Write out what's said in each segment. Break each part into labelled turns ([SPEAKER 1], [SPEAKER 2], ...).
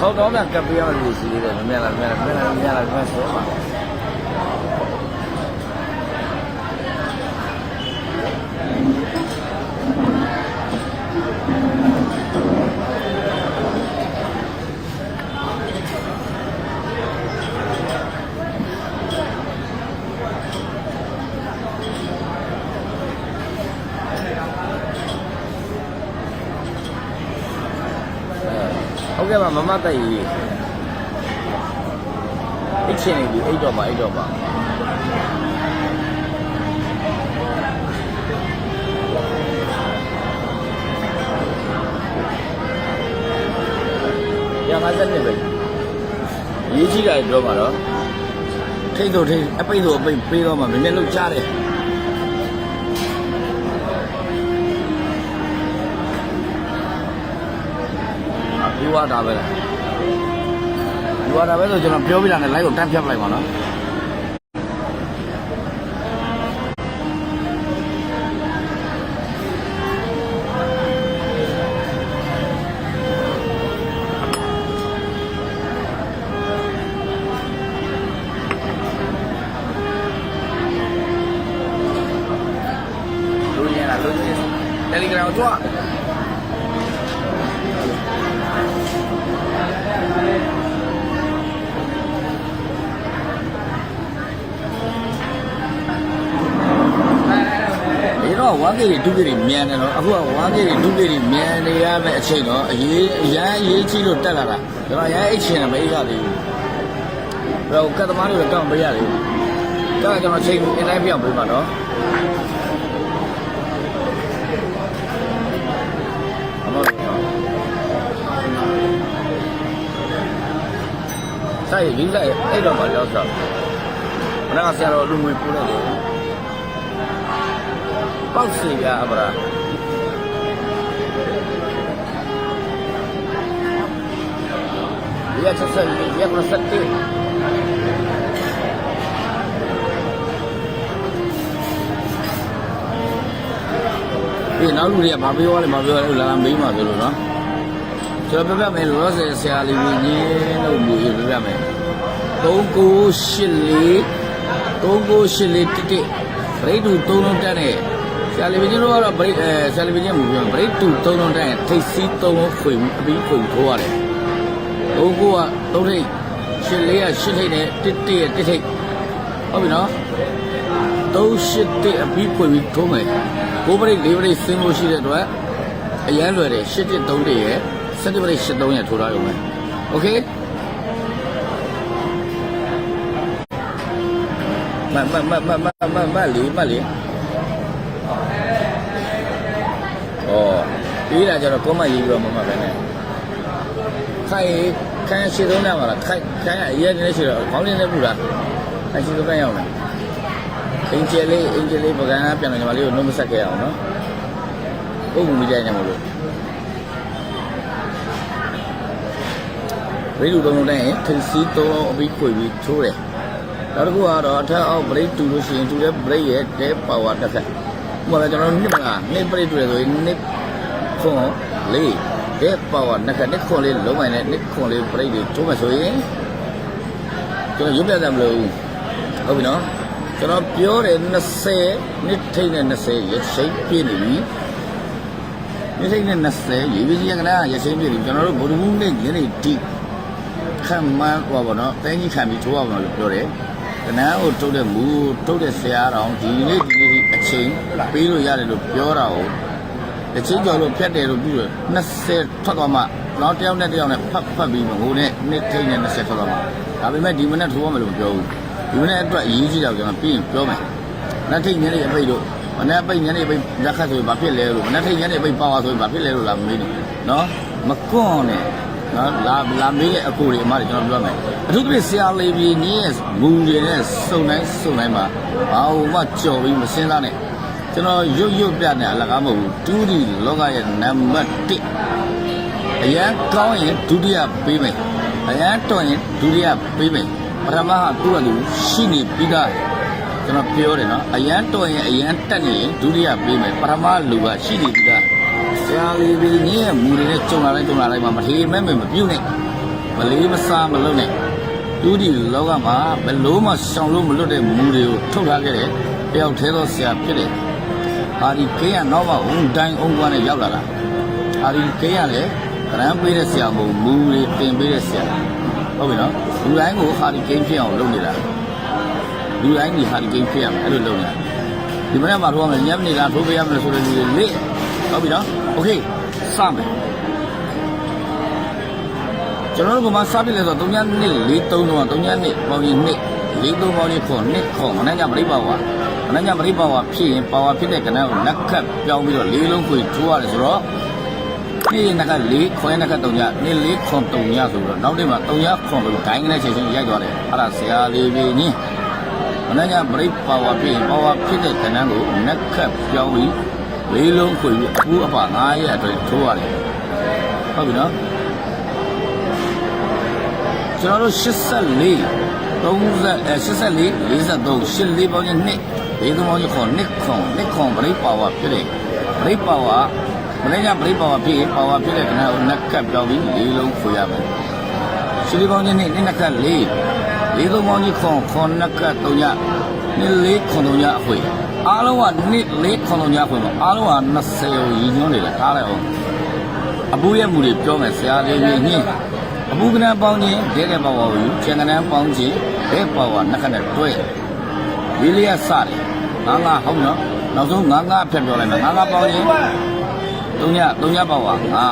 [SPEAKER 1] ကျွန်တော်6တောင်းကကပ်ပြရလို့ရှိသေးတယ်မြန်မြန်လာမြန်မြန်လာမြန်လာမြန်ဆင်းပါဟုတ်ကဲ့ပါ မမတက်ကြီးအိတ်ချင်နေပြီအိတ်တော့ပါအိတ်တော့ပါရငါတက်နေပဲရေးကြည့်တာပြောပါတော့ထိတ်တော့ထိတ်အပိတ်တော့အပိတ်ပေးတော့မှမင်းလည်းလောက်ချတယ်ဒီဝါတာပဲလားဒီဝါတာပဲဆိုကျွန်တော်ပြောပြတာနဲ့ live ကိုတန်းဖြတ်ပလို က်ပါနော်လူရင်လားလူရင် Telegram ကို ကြွားဒီတော့ဝါကေတွေဒုကေတွေမြန်တယ်နော်အခုကဝါကေတွေဒုကေတွေမြန်နေရမယ့်အချိန်တော့အရေးအရန်အရေးကြီးလို့တက်လာတာကျွန်တော်အရန်အိတ်ချင်တယ်မအိတ်ရသေးဘူးဘယ်ကတ်သမားတွေတောင်းပေးရတယ်ဒါကကျွန်တော်ချိန်အတိုင်းပြောင်းပေးပါတော့အမောဆိုင်ရင်းဆိုင်အဲ့တော့မှရောက်တော့ဘယ်ကဆရာတော်လူငွေပို့လိုက်တယ် ပေါက်စီပြအပရာရက်ဆက်ဆက်ရက်ဆက်ဆက်တေဒီနောက်လူတွေကမပြောရလဲမပြောရလဲလာလာမေးမှပြောလို့နော်ကျွန်တော်ပြပြမယ်လို့ရောဆယ်ဆရာလေးကြီးညင်းလို့လူကြီးပြပြမယ်3984 3984တိတိပရိတူ3လုံးတက်တဲ့ ဆရာလီဗီဂျင်းတို့ကတော့ break အဲဆရာလီဗီဂျင်းမူပြော break 2 3လုံးတိုင်းထိပ်စီး3လုံးဖွင့်ပြီးအပြီးဖွင့်ထိုးရတယ်။ဟိုက3ထိပ်ရှစ်လေးကရှစ်ထိပ်နဲ့တစ်တစ်ရတစ်ထိပ်ဟုတ်ပြီနော်။3ရှစ်တစ်အပြီးဖွင့်ပြီးထိုးမယ်။ကို break 4 break ဆင်းလို့ရှိတဲ့အတွက်အရန်လွယ်တယ်ရှစ်တစ်3တစ်ရ7 break 7 3ရထိုးထားရုံပဲ။ Okay 慢慢慢慢慢慢慢慢离慢离。 ဩပြီးတာကျတော့ကောမရေးပြီးတော့မမပဲနဲ့ခိုင်ခိုင်ရှိသုံးတာမလားခိုင်ခိုင်အရေးနေရှိတော့ခေါင်းရင်းနဲ့ပူတာခိုင်ရှိသုံးရောက်လာအင်ဂျယ်လေးအင်ဂျယ်လေးပကံပြန်လာညီမလေးကိုနှုတ်မဆက်ခဲ့အောင်နော်ပုံမူမိတဲ့ညမလို့ရေလူတုံးလုံးတိုင်းထင်စီသုံးအပြီးခွေပြီးချိုးတယ်နောက်တစ်ခုကတော့အထက်အောက် brake တူလို့ရှိရင်တူတဲ့ brake ရဲ့ del power တစ်ခါ ဥပမာကျွန်တော်နှစ်မလားနှစ် brake တူတယ်ဆိုရင်နှစ်ခွန်လေး del power နှစ်ခါနှစ်ခွန်လေးလုံးဝနဲ့နှစ်ခွန်လေး brake တွေထိုးမှဆိုရင်ကျွန်တော်ရုပ်ပြတယ်မလို့ဟုတ်ပြီနော်ကျွန်တော်ပြောတယ်20နှစ်ထိတ်နဲ့20ရရှိပြည့်နေပြီနှစ်ထိတ်နဲ့20ရေးပြီးရကလားရရှိပြည့်နေကျွန်တော်တို့ဗုဒ္ဓဘုနေ့ညနေတိခံမှန်းဟောပါတော့တိုင်းကြီးခံပြီးထိုးရမှာလို့ပြောတယ် ကနန်းကိုထုတ်တဲ့မူထုတ်တဲ့ဆရာတော်ဒီနေ့ဒီနေ့အချိန်ပေးလို့ရတယ်လို့ပြောတာကိုတစ်ချိန်ကျော်လို့ဖြတ်တယ်လို့ပြုတယ်20ထွက်သွားမှနောက်တစ်ယောက်နဲ့တစ်ယောက်နဲ့ဖတ်ဖတ်ပြီးမဟိုနဲ့နှစ်ထိန်နဲ့20ထွက်သွားမှဒါပေမဲ့ဒီမနေ့ထိုးရမယ်လို့မပြောဘူးဒီမနေ့အတွက်အရေးကြီးတာကိုကျွန်တော်ပြီးရင်ပြောမယ်နှစ်ထိန်ညနေအပိတ်တို့မနေ့ပိတ်ညနေပိတ်လက်ခတ်ဆိုရင်ဘာဖြစ်လဲလို့မနေ့ထိန်ညနေပိတ်ပါဝါဆိုရင်ဘာဖြစ်လဲလို့လာမေးနေနော်မကွန်းနဲ့ နော်လာလာမေးတဲ့အကိုတွေအမတွေကျွန်တော်ပြောမယ်အထူးသဖြင့်ဆရာလေးပြည်ညင်းရဲ့မူတွေနဲ့စုံတိုင်းစုံတိုင်းမှာဘာလို့မှကြော်ပြီးမစင်းစားနဲ့ကျွန်တော်ရုပ်ရုပ်ပြနေအလကားမဟုတ်ဘူးတူဒီလောကရဲ့နံပါတ်1အရန်ကောင်းရင်ဒုတိယပေးမယ်အရန်တော်ရင်ဒုတိယပေးမယ်ပထမကသူ့အတူရှိနေပြီးသားကျွန်တော်ပြောတယ်နော်အရန်တော်ရင်အရန်တက်နေရင်ဒုတိယပေးမယ်ပထမလူကရှိနေပြီးသား စရာလေးပြီးညင်းရဲ့မူတွေနဲ့ကြုံလာလိုက်ကြုံလာလိုက်မှာမထေမဲ့မဲ့မပြုတ်နဲ့မလေးမစားမလုပ်နဲ့တူဒီလောကမှာဘယ်လို့မှရှောင်လို့မလွတ်တဲ့မူတွေကိုထုတ်ထားခဲ့တဲ့တယောက်သေးသောဆရာဖြစ်တယ်။အာဒီကေးကတော့မှဦးတိုင်းအုံကွာနဲ့ရောက်လာတာ။အာဒီကေးကလည်းကရန်ပေးတဲ့ဆရာမဟုတ်မူတွေတင်ပေးတဲ့ဆရာ။ဟုတ်ပြီနော်။လူတိုင်းကိုဟာဒီကိန်းဖြစ်အောင်လုပ်နေတာ။လူတိုင်းဒီဟာဒီကိန်းဖြစ်ရမယ်အဲ့လိုလုပ်နေတာ။ဒီမနေ့မှာထိုးရမယ်ညနေကထိုးပေးရမယ်ဆိုတဲ့လူတွေလေ ဟုတ်ပြီနော်။ Okay စမယ်။ကျွန်တော်တို့ကမှစပြီလဲဆိုတော့3ညနှစ်4 3တော့3ညနှစ်ပေါင်းရင်နှစ်4 3ပေါင်းရင်ခေါ်နှစ်ခေါ်မနေ့ကမရိပါဝါမနေ့ကမရိပါဝါဖြစ်ရင်ပါဝါဖြစ်တဲ့ကဏ္ဍကိုလက်ခတ်ပြောင်းပြီးတော့လေးလုံးခွေထိုးရတယ်ဆိုတော့နေ့ရင်က၄ခွဲနှစ်က3ညနေ့၄ခွန်3ညဆိုတော့နောက်နေ့မှာ3ညခွန်လို့ဒိုင်းကနေချိန်ချင်းရိုက်သွားတယ်အဲ့ဒါဆရာလေးပြင်းကြီးမနေ့ကမရိပါဝါဖြစ်ရင်ပါဝါဖြစ်တဲ့ကဏ္ဍကိုလက်ခတ်ပြောင်းပြီး လေးလုံးခွေပြီးအခုအပါ9ရက်အတွင်းထိုးရတယ်ဟုတ်ပြီနော်ကျွန်တော်တို့84 30အဲ84 43 84ပေါင်းချင်းနှစ်၄သုံးပေါင်းချင်းခေါ်နှစ်ခွန်နှစ်ခွန်ပြိပါဝါဖြစ်တယ်ပြိပါဝါမနေ့ကပြိပါဝါဖြစ်ပါဝါဖြစ်တဲ့ခဏကိုနှက်ကပ်ပြောင်းပြီးလေးလုံးခွေရမယ်84ပေါင်းချင်းနှစ်နှစ်နှက်ကပ်၄ ၄သုံးပေါင်းချင်းခွန်ခွန်နှက်ကပ်3ညနှစ်လေးခွန်3ညအခွေအားလုံးကနှစ်လေးခွန်3ညအခွေမှာအားလုံးက20ကိုရည်ညွှန်းနေတယ်ထားလိုက်အောင်အပူရဲ့မူတွေပြောမယ်ဆရာလေးကြီးညင်းအမှုကနန်းပေါင်းခြင်းဒဲတဲ့ပါဝါကိုယူကျန်ကနန်းပေါင်းခြင်းဒဲပါဝါနှစ်ခနဲ့တွဲဝီလီယစတယ်ငါးငါဟုတ်နော်နောက်ဆုံးငါးငါဖြတ်ပြောလိုက်မယ်ငါးငါပေါင်းခြင်းသုံးညသုံးညပါဝါငါ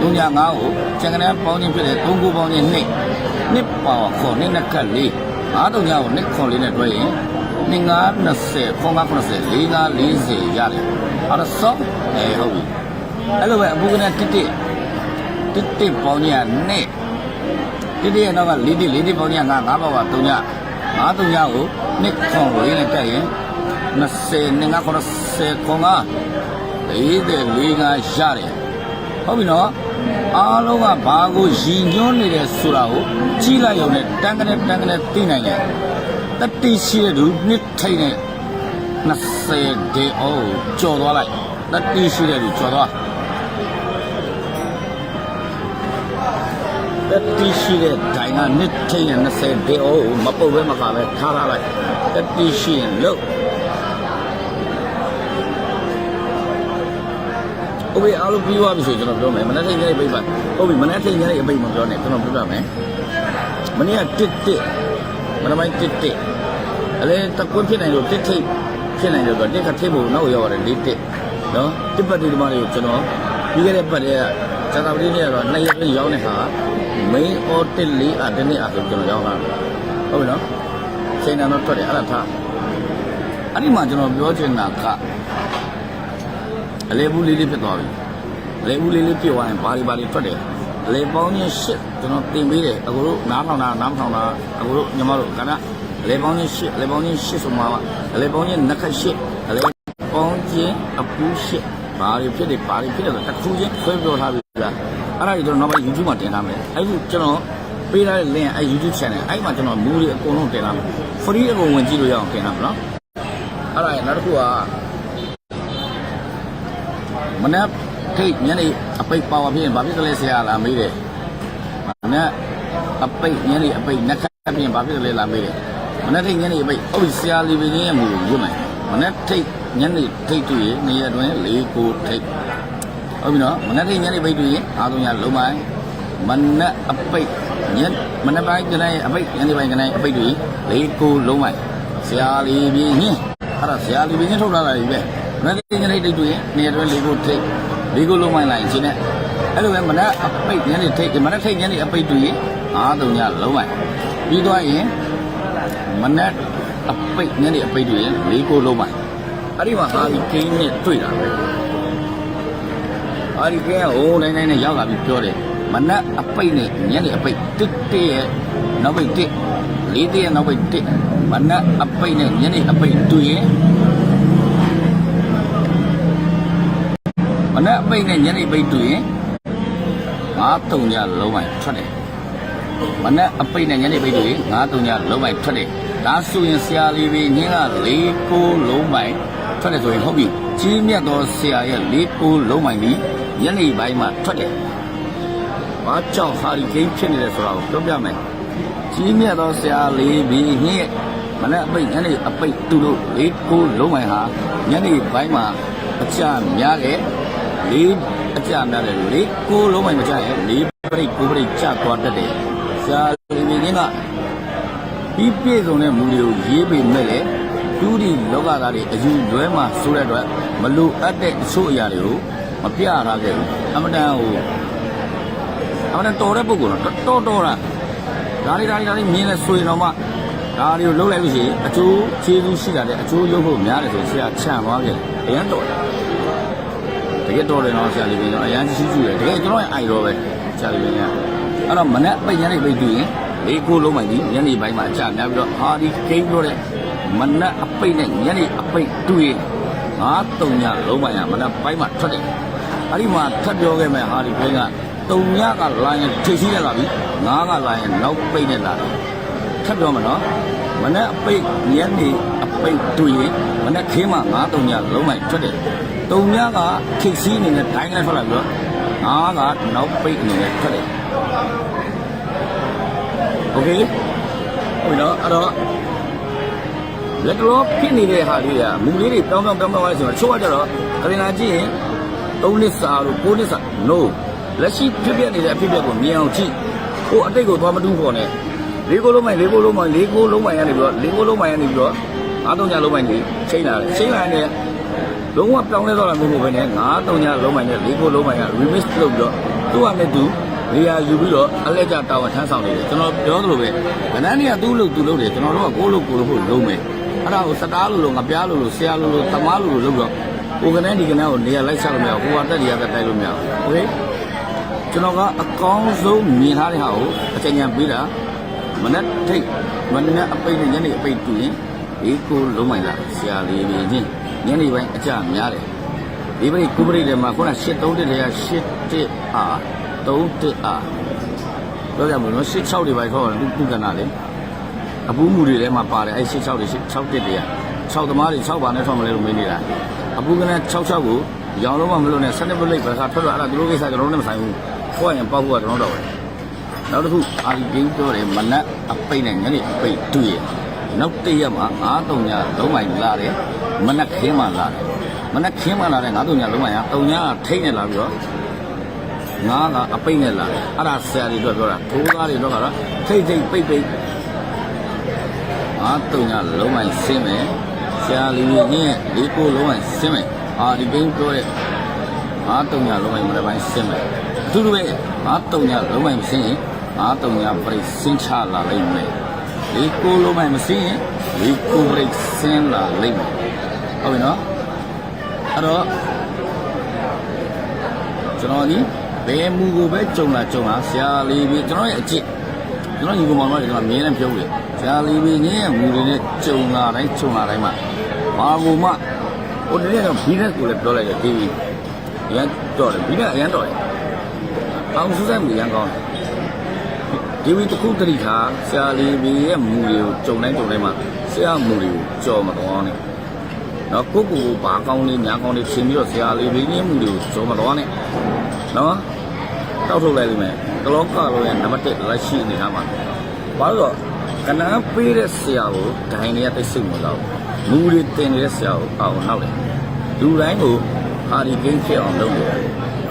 [SPEAKER 1] သုံးညငါကိုကျန်ကနန်းပေါင်းခြင်းဖြစ်တဲ့သုံးခုပေါင်းခြင်းနှစ် နှစ်ပါဝါခေါ်နှစ်နှစ်ခက်လေးငါးသုံးညကိုနှစ်ခေါ်လေးနဲ့တွဲရင်နှစ်ငါ20ခေါ်ငါ90လေးငါ40ရတယ်အဲ့ဒါစောအဲဟုတ်ပြီအဲ့လိုပဲအမှုကနန်းတစ်တစ်တစ်တစ်ပေါင်းကြီးကနဲ့တစ်တစ်ရဲ့နောက်ကလေးတစ်လေးတစ်ပေါင်းကြီးကငါငါးပါးပါ၃ညငါး၃ညကိုနှစ်ခွန်လေးနဲ့တက်ရင်20နဲ့ငါ90ခွန်ကလေးတဲ့လေးကရတယ်ဟုတ်ပြီနော် အားလုံးကဘာကိုရည်ညွှန်းနေတယ်ဆိုတာကိုကြီးလိုက်ရုံနဲ့တန်းကနေတန်းကနေသိနိုင်တယ်တတိရှိတဲ့သူနှစ်ထိတ်နဲ့20ဒေအိုးကြော်သွားလိုက်တတိရှိတဲ့သူကြော်သွားတက်တီရှိတဲ့ဒိုင်ကနှစ်ထိန်ရ20ဒေအိုမပုတ်ပဲမကပဲထားထားလိုက်တက်တီရှိရင်လို့ โอเคအားလုံးပြီးသွားပြီဆိုကျွန်တော်ပြောမယ်မနေ့ထိန်ညနေပြိပဟုတ်ပြီမနေ့ထိန်ညနေအပိတ်မပြောနဲ့ကျွန်တော်ပြောပြမယ်မနေ့ကတစ်တစ်မနေ့ပိုင်းတစ်တစ်အလဲတကွန်းဖြစ်နိုင်လို့တစ်ထိတ်ဖြစ်နိုင်လို့တော့တစ်ခထိတ်ဖို့နောက်ရောက်ရတယ်လေးတစ်နော်တစ်ပတ်ဒီဒီမလေးကိုကျွန်တော်ပြီးခဲ့တဲ့ပတ်တည်းကဇာတာပတိနေ့ကတော့နှစ်ရက်လေးရောက်တဲ့ဟာ main audit လေးအတနေ့အဆိုကျွန်တော်ရောက်လာတယ်ဟုတ်ပြီနော်ချိန်တန်တော့ထွက်တယ်အဲ့ဒါထားအဲ့ဒီမှာကျွန်တော်ပြောချင်တာက အလေဘူးလေးလေးဖြစ်သွားပြီအလေဘူးလေးလေးပြည့်သွားရင်ဘာတွေဘာတွေထွက်တယ်အလေပေါင်းချင်းရှစ်ကျွန်တော်တင်ပေးတယ်အကိုတို့နားထောင်တာနားမထောင်တာအကိုတို့ညီမတို့ကကအလေပေါင်းချင်းရှစ်အလေပေါင်းချင်းရှစ်ဆိုမှအလေပေါင်းချင်းနှစ်ခက်ရှစ်အလေပေါင်းချင်းအပူးရှစ်ဘာတွေဖြစ်တယ်ဘာတွေဖြစ်တယ်ဆိုတစ်ခုချင်းခွဲပြောထားပြီလားအဲ့ဒါကြီးကျွန်တော်နောက်ပိုင်း YouTube မှာတင်ထားမယ်အဲ့ဒီကျွန်တော်ပေးထားတဲ့ link အဲ့ YouTube channel အဲ့မှာကျွန်တော်မူတွေအကုန်လုံးတင်ထားမယ် free အကုန်ဝင်ကြည့်လို့ရအောင်တင်ထားမယ်နော်အဲ့ဒါရနောက်တစ်ခုက မနေ့ထိတ်ညနေအပိတ်ပါဝါဖြစ်ရင်ဘာဖြစ်သလဲဆရာလာမေးတယ်မနေ့အပိတ်ညနေအပိတ်နှက်ခတ်ဖြစ်ရင်ဘာဖြစ်သလဲလာမေးတယ်မနေ့ထိတ်ညနေအပိတ်ဟုတ်ပြီဆရာလီပင်းရဲ့မူကိုရွတ်မယ်မနေ့ထိတ်ညနေထိတ်တွေ့ရင်နေရာတွင်၄ကိုထိတ်ဟုတ်ပြီနော်မနက်ထိညနေပိတ်တွေ့ရင်အားလုံးရလုံးပိုင်းမနက်အပိတ်ညမနက်ပိုင်းကနေ့အပိတ်ညနေပိုင်းကနေ့အပိတ်တွေ့လေးကိုလုံးပိုင်းဆရာလေးပြင်းညင်းအဲ့ဒါဆရာလေးပြင်းညင်းထုတ်လာတာကြီးပဲ မနက်ထိညနေတိတ်တွေ့ရင်နေရာတွင်လေးကိုထိတ်လေးကိုလုံးပိုင်းလိုက်ခြင်းနဲ့အဲ့လိုပဲမနက်အပိတ်ညနေထိတ်မနက်ထိညနေအပိတ်တွေ့ရင်အားလုံးရလုံးပိုင်းပြီးသွားရင်မနက်အပိတ်ညနေအပိတ်တွေ့ရင်လေးကိုလုံးပိုင်းအဲ့ဒီမှာဟာဒီကိန်းနဲ့တွေ့တာပဲအာဒီကဲဟိုးနိုင်နိုင်နဲ့ရောက်လာပြီးပြောတယ်မနက်အပိတ်နဲ့ညနေအပိတ်တစ်တစ်ရဲ့နောက်ပိတ်တစ်လေးတစ်ရဲ့နောက်ပိတ်တစ်မနက်အပိတ်နဲ့ညနေအပိတ်တူရင် မနက်အပိတ်နဲ့ညနေပိတ်တူရင်ငါးတုံညလုံးဝထွက်တယ်မနက်အပိတ်နဲ့ညနေပိတ်တူရင်ငါးတုံညလုံးဝထွက်တယ်ဒါဆိုရင်ဆရာလေးပဲညင်းက၄ကိုလုံးပိုင်ထွက်တယ်ဆိုရင်ဟုတ်ပြီကြီးမြတ်သောဆရာရဲ့၄ကိုလုံးပိုင်ပြီးညနေပိုင်းမှာထွက်တယ်ဘာကြောင့်ဟာရီကိန်းဖြစ်နေတယ်ဆိုတာကိုပြောပြမယ်ကြီးမြတ်သောဆရာလေးပဲညင်းရဲ့မနေ့အပိတ်ညနေအပိတ်သူတို့၄ကိုလုံးပိုင်ဟာညနေပိုင်းမှာအကြများတယ် လေးအကြများတယ်လေးကိုလုံးပိုင်မကြရဲ့လေးပြိတ်ကိုပြိတ်ကြသွားတတ်တယ်ဆရာလေးပဲညင်းကဒီပြည့်စုံတဲ့မူတွေကိုရေးပေမဲ့လည်းဒုတိလောကသားတွေအယူလွဲမှဆိုတဲ့အတွက်မလိုအပ်တဲ့အချို့အရာတွေကိုမပြထားခဲ့ဘူးအမတန်ဟိုအမတန်တော်တဲ့ပုဂ္ဂိုလ်တော့တော်တော်တာဒါတွေဒါတွေဒါတွေမြင်လဲဆိုရင်တော့မှဒါတွေကိုလှုပ်လိုက်လို့ရှိရင်အကျိုးခြေသူရှိတာတဲ့အကျိုးရုပ်ဖို့များတယ်ဆိုရင်ဆရာချန်သွားခဲ့တယ်အရင်တော်တယ် တကယ်တော်တယ်နော်ဆရာလေးပင်တော့အရင်ရှိရှိတယ်တကယ်ကျွန်တော်ရဲ့အိုင်တော်ပဲဆရာလေးပင်ကအဲ့တော့မနဲ့ပိတ်ရနေပိတ်တွေ့ရင်လေးကိုလုံးမိုင်ကြီးညနေပိုင်းမှာအကြများပြီးတော့ဟာဒီကိန်းပြောတဲ့မနက်အပိတ်နဲ့ညနေအပိတ်တွေ့ငါတုံညလုံးမိုင်ကမနက်ပိုင်းမှာထွက်တယ်အဲ့ဒီမှာထပ်ပြောခဲ့မယ်ဟာဒီကိန်းကတုံညကလာရင်ထိရှိရလာပြီငါကလာရင်နောက်ပိတ်နဲ့လာတယ်ထပ်ပြောမယ်နော်မနက်အပိတ်ညနေအပိတ်တွေ့ရင်မနက်ခင်းမှာငါတုံညလုံးမိုင်ထွက်တယ် တုံညကထိရှိအနေနဲ့ဒိုင်းလိုက်ထွက်လာပြီးတော့ငါကနောက်ပိတ်အနေနဲ့ထွက်တယ် โอเคဟုတ်ပြီနော်အဲ့တော့လက်တော်ဖြစ်နေတဲ့ဟာလေးကမူလေးတွေတောင်းတောင်းတောင်းတောင်းလိုက်ဆိုတော့ချိုးရကြတော့အရင်ကကြည့်ရင်3နှစ်စာလို့9နှစ်စာ no လက်ရှိဖြစ်ပြနေတဲ့အဖြစ်အပျက်ကိုမြင်အောင်ကြည့်ဟိုအတိတ်ကိုသွားမတူးခေါ်နဲ့လေးကိုလုံးမိုင်လေးကိုလုံးမိုင်လေးကိုလုံးမိုင်ရနေပြီးတော့လေးကိုလုံးမိုင်ရနေပြီးတော့အားသုံးညလုံးမိုင်ကြီးချိန်လာတယ်ချိန်လာတဲ့ လုံးဝပြောင်းလဲတော့တာမဟုတ်ဘူးပဲနဲ့ငါးသုံးညလုံးမိုင်နဲ့လေးကိုလုံးမိုင်က remix လုပ်ပြီးတော့သူ့ဟာနဲ့သူနေရာယူပြီးတော့အလဲကျတာဝန်ထမ်းဆောင်နေတယ်ကျွန်တော်ပြောသလိုပဲဗနန်းတွေကသူ့လို့သူ့လို့တယ်ကျွန်တော်တို့ကကိုယ့်လို့ကိုယ်လို့ဖို့လုံးမယ်အဲ့ဒါကိုစတားလို့လို့ငပြားလို့လို့ဆရာလို့လို့တမားလို့လို့လုပ်တော့ဟိုကနေ့ဒီကနေ့ကိုနေရာလိုက်ဆက်လို့မရဘူးဟိုကတက်ဒီကတက်တိုက်လို့မရဘူးโอเคကျွန်တော်ကအကောင်းဆုံးမြင်ထားတဲ့ဟာကိုအကြံဉာဏ်ပေးတာမနက်ထိတ်မနက်အပိတ်နဲ့ညနေအပိတ်တူရင်ဒီကိုလုံးမိုင်လာဆရာလေးတွေချင်း ညနေပိုင်းအကြများတယ်ဒီပရိကုပရိတွေမှာခုန83တက်တွေက8တက်အား3တက်အားပြောကြမလို့နော်86တွေပဲခေါ်တယ်သူကနာလေအပူးမှုတွေထဲမှာပါတယ်အဲ86တွေ6တက်တွေက6သမားတွေ6ပါနဲ့ထွက်မလဲလို့မင်းနေတာအပူးကနဲ့66ကိုရောင်လုံးမမလို့နဲ့7ပလိတ်ပဲခါထွက်တော့အဲ့ဒါသူတို့ကိစ္စကျွန်တော်တို့နဲ့မဆိုင်ဘူးခေါ်ရင်ပေါက်ဖို့ကကျွန်တော်တော့ပဲနောက်တစ်ခုအာဒီဂိမ်းပြောတယ်မနက်အပိတ်နဲ့ညနေအပိတ်တွေ့ရ နောက်တစ်ရက်မှာ9 3ညလုံးမိုင်လာတယ်မနက်ခင်းမှလာတယ်မနက်ခင်းမှလာတဲ့ငါးတုံညာလုံးမရတုံညာကထိတ်နေလာပြီးတော့ငါးကအပိတ်နဲ့လာတယ်အဲ့ဒါဆရာကြီးတို့ပြောတာထိုးသားတွေတော့ကတော့ထိတ်ထိတ်ပိတ်ပိတ်ငါးတုံညာလုံးမဆင်းမယ်ဆရာလေးကြီးရဲ့ဒီကိုလုံးမဆင်းမယ်အာဒီကိန်းပြောတဲ့ငါးတုံညာလုံးမမလည်းပိုင်းဆင်းမယ်အထူးတူပဲငါးတုံညာလုံးမမဆင်းရင်ငါးတုံညာပြိဆင်းချလာလိမ့်မယ် ဒီကိုလုံးမမဆင်းရင်ဒီကိုပြိဆင်းလာလိမ့်မယ်ဟုတ်ပြီနော်အဲ့တော့ကျွန်တော်ဒီဘယ်မူကိုပဲကြုံလာကြုံလာဆရာလေးပြီးကျွန်တော်ရဲ့အကျင့်ကျွန်တော်ညီကောင်မောင်တို့ကျွန်တော်အမြဲတမ်းပြောတယ်ဆရာလေးပြီးညရဲ့မူတွေနဲ့ကြုံလာတိုင်းကြုံလာတိုင်းမှာဘာကိုမှဟိုတည်းကဘီနက်ကိုလည်းပြောလိုက်တယ် TV ရန်တော်တယ်ဘီနက်အရန်တော်တယ်အောင်စုဆိုင်မူရန်ကောင်းတယ် ဒီဝီတစ်ခုတတိထားဆရာလေးပြီးရဲ့မူတွေကိုကြုံတိုင်းကြုံတိုင်းမှာဆရာမူတွေကိုကြော်မတော်နဲ့နော်ကိုကိုကိုဘာကောင်းလေးညာကောင်းလေးရှင်းပြီးတော့ဆရာလေးဘင်းရင်းမှုတွေကိုစုံမတော်နဲ့နော်တောက်ထုတ်လိုက်လိမ့်မယ်ကလောကလိုရဲ့နံပါတ်1လက်ရှိနေတာမှာဘာလို့တော့ကနန်းပေးတဲ့ဆရာကိုဒိုင်တွေကတိတ်ဆိတ်မလို့မူတွေတင်နေတဲ့ဆရာကိုအောင်နောက်တယ်လူတိုင်းကိုဟာဒီဂိမ်းဖြစ်အောင်လုပ်နေတယ်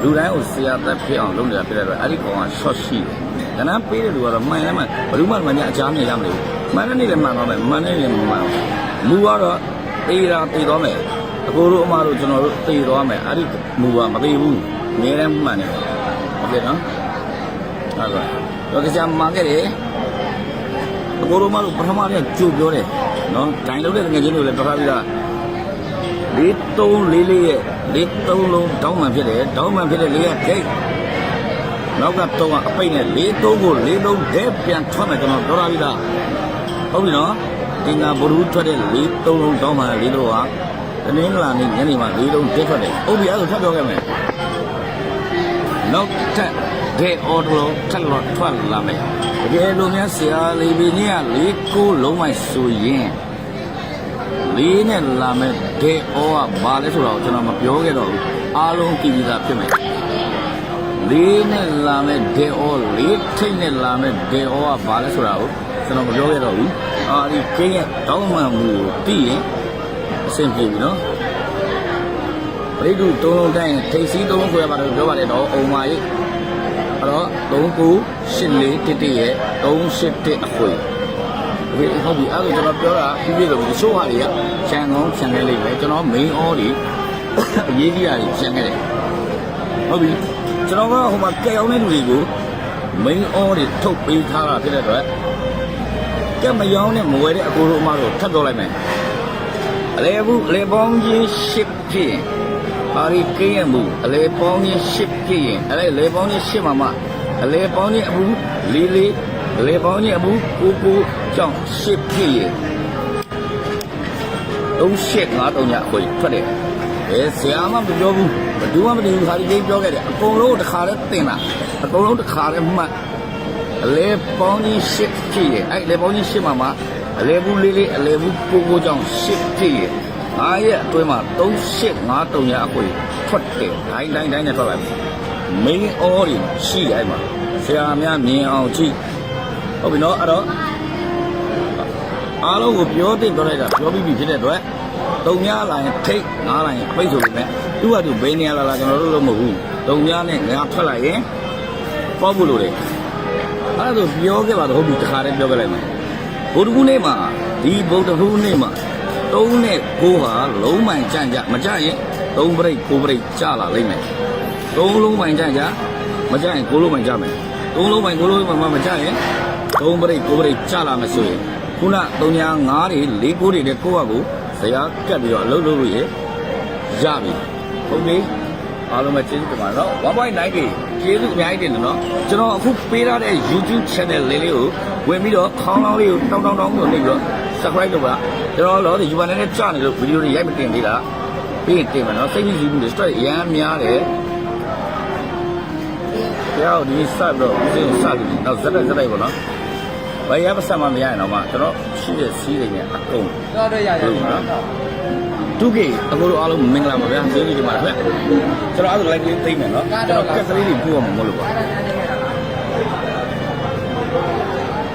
[SPEAKER 1] လူတိုင်းကိုဆရာသက်ဖြစ်အောင်လုပ်နေတာဖြစ်တဲ့အတွက်အဲ့ဒီကောင်က short ရှိတယ် ကနန်းပေးတဲ့လူကတော့မှန်လဲမှန်ဘယ်သူမှမညာအချားမြင်ရမလို့မှန်တဲ့နေ့လည်းမှန်တော့မယ်မှန်တဲ့နေ့လည်းမှန်မူကတော့တေးတာတေးသွားမယ်အကိုတို့အမတို့ကျွန်တော်တို့တေးသွားမယ်အဲ့ဒီမူကမသေးဘူးအများတန်းမှန်တယ်ဟုတ်ကဲ့နော်ဟုတ်ကဲ့တော့ကြာမှန်ခဲ့တယ်အကိုတို့အမတို့ပထမတည်းကြိုပြောတယ်နော်ဒိုင်လုပ်တဲ့ငွေချင်းတွေလည်းပြောထားပြီးသားလေးသုံးလေးလေးရဲ့လေးသုံးလုံးတောင်းမှန်ဖြစ်တယ်တောင်းမှန်ဖြစ်တဲ့လေးကဂိတ် နောက်ကသုံးကအပိတ်နဲ့လေးသုံးကိုလေးလုံးဒဲပြန်ထွက်မယ်ကျွန်တော်ပြောထားပြီးသားဟုတ်ပြီနော်တင်္ဂါဘ ᱹ ရူထွက်တဲ့လေးသုံးလုံးတောင်းမှလေးလုံးဟာတနင်္ဂလာနေ့ညနေမှလေးလုံးတက်ထွက်တယ်။ဟုတ်ပြီအဲ့ဒါထပ်ပြောခဲ့မယ်။နောက်ထပ်ဒဒဲအော်တလုံးထက်လော်ထွက်လာမယ်တကယ်လို့များဆရာလေးပင်ကြီးကလေးကိုလုံးဝဆိုရင်လေးနဲ့လာမယ်ဒဲအော်ကဘာလဲဆိုတော့ကျွန်တော်မပြောခဲ့တော့ဘူးအားလုံးကြည့်ပြီးသားဖြစ်မယ် လေးနဲ့လာမယ်ဒဲအော်လေးထိတ်နဲ့လာမယ်ဒဲအော်ကဘာလဲဆိုတာကိုကျွန်တော်မပြောခဲ့တော့ဘူးအာဒီကင်းရဲ့တောင်းမှန်မှုကိုသိရင်အဆင်ပြေပြီနော်ပရိဒုသုံးလုံးတိုင်းထိတ်စီးသုံးလုံးခွဲပါတယ်ပြောပါတယ်တော့အုံမာရေးအဲ့တော့3984တစ်တစ်ရဲ့381အခွေဒီဟုတ်ပြီအဲ့ဒါကျွန်တော်ပြောတာပြည့်ပြည့်လို့ဒီဆိုးဟာတွေကခြံကောင်းခြံခဲ့လိမ့်မယ်ကျွန်တော် main all တွေအရေးကြီးတာတွေခြံခဲ့တယ်ဟုတ်ပြီ ကျွန်တော်ကဟိုမှာကြက်ရောက်တဲ့လူတွေကို main all တွေထုတ်ပေးထားတာဖြစ်တဲ့အတွက်ကြက်မယောင်းနဲ့မဝယ်တဲ့အကိုတို့အမတို့ထပ်ပြောလိုက်မယ်အလေဘူးအလေပေါင်းချင်းရှစ်ဖြစ်ရင်ပါရီကင်းရမှုအလေပေါင်းချင်းရှစ်ဖြစ်ရင်အလေလေပေါင်းချင်းရှစ်မှာမှအလေပေါင်းချင်းအဘူးလေးလေးအလေပေါင်းချင်းအဘူးကိုကိုကြောင့်ရှစ်ဖြစ်ရင်သုံးရှစ်ငါးတုံညအခွေထွက်တယ် အဲဆရာမမပြောဘူးဘယ်သူမှမသိဘူးခါဒီလေးပြောခဲ့တယ်အကုန်လုံးတစ်ခါတည်းတင်တာအကုန်လုံးတစ်ခါတည်းမှတ်အလေပေါင်းချင်းရှစ်ဖြစ်ရင်အဲ့လေပေါင်းချင်းရှစ်မှာမှအလေဘူးလေးလေးအလေဘူးကိုကိုကြောင့်ရှစ်ဖြစ်ရင်ငါရဲ့အတွင်းမှာ3853တုံရအခွေထွက်တယ်ဒိုင်းဒိုင်းဒိုင်းနဲ့ထွက်လိုက်မင်းအော်ရင်ရှိတယ်အဲ့မှာဆရာများမြင်အောင်ကြည့်ဟုတ်ပြီနော်အဲ့တော့အားလုံးကိုပြောတင်ပြောလိုက်တာပြောပြီးပြီဖြစ်တဲ့အတွက် တုံများလာရင်ထိတ်ငားလာရင်ပိတ်ဆိုလို့နဲ့သူ့ဟာသူဘယ်နေရာလာလာကျွန်တော်တို့လည်းမဟုတ်ဘူးတုံများနဲ့ငါထွက်လိုက်ရင်ပေါ့ဖို့လို့လေအဲ့ဒါဆိုပြောခဲ့ပါတော့ဟုတ်ပြီတခါတည်းပြောခဲ့လိုက်မယ်ဘုဒ္ဓဘူးနေ့မှာဒီဘုဒ္ဓဘူးနေ့မှာသုံးနဲ့ကိုဟာလုံးမိုင်ကြံ့ကြမကြရင်သုံးပရိတ်ကိုပရိတ်ကြလာလိမ့်မယ်သုံးလုံးမိုင်ကြံ့ကြမကြရင်ကိုလုံးမိုင်ကြမယ်သုံးလုံးမိုင်ကိုလုံးမိုင်မကြရင်သုံးပရိတ်ကိုပရိတ်ကြလာမယ်ဆိုရင်ခုန3ညာ9တွေ4 9တွေနဲ့ကိုယ့်ဟာကို ဇရာကတ်ပြီးတော့အလုပ်လုပ်လို့ရရပြီဟုတ်ပြီအားလုံးပဲကျေးဇူးတင်ပါတယ်နော် 1.9k ကျေးဇူးအများကြီးတင်တယ်နော်ကျွန်တော်အခုပေးထားတဲ့ YouTube channel လေးလေးကိုဝင်ပြီးတော့ခေါင်းလောင်းလေးကိုတောင်းတောင်းတောင်းဆိုနေပြီးတော့ subscribe လုပ်ပါကျွန်တော်တော့ဒီ YouTube နဲ့ကြာနေလို့ဗီဒီယိုတွေရိုက်မတင်သေးတာပြီးရင်တင်မယ်နော်စိတ်ကြည့်မှုတွေ stress အရမ်းများတယ်ကြောက်ဒီစပ်တော့ဦးစင်းစပ်ပြီးနောက်ဇက်တက်ဇက်တက်ပေါ့နော် ဘာရပါစမမရရင်တော့မှကျွန်တော်ရှိတဲ့စီးတွေနဲ့အကုန်
[SPEAKER 2] တော့တော့ရရနော်
[SPEAKER 1] ဒုကေအကိုတို့အားလုံးမင်္ဂလာပါဗျာကျေးဇူးတင်ပါတယ်ခင်ဗျကျွန်တော်အဲ့ဒါ like လေးသိမ့်မယ်နော်ကျွန်တော်ကက်ကလေးတွေပို့ရမှာမဟုတ်လို့ပါ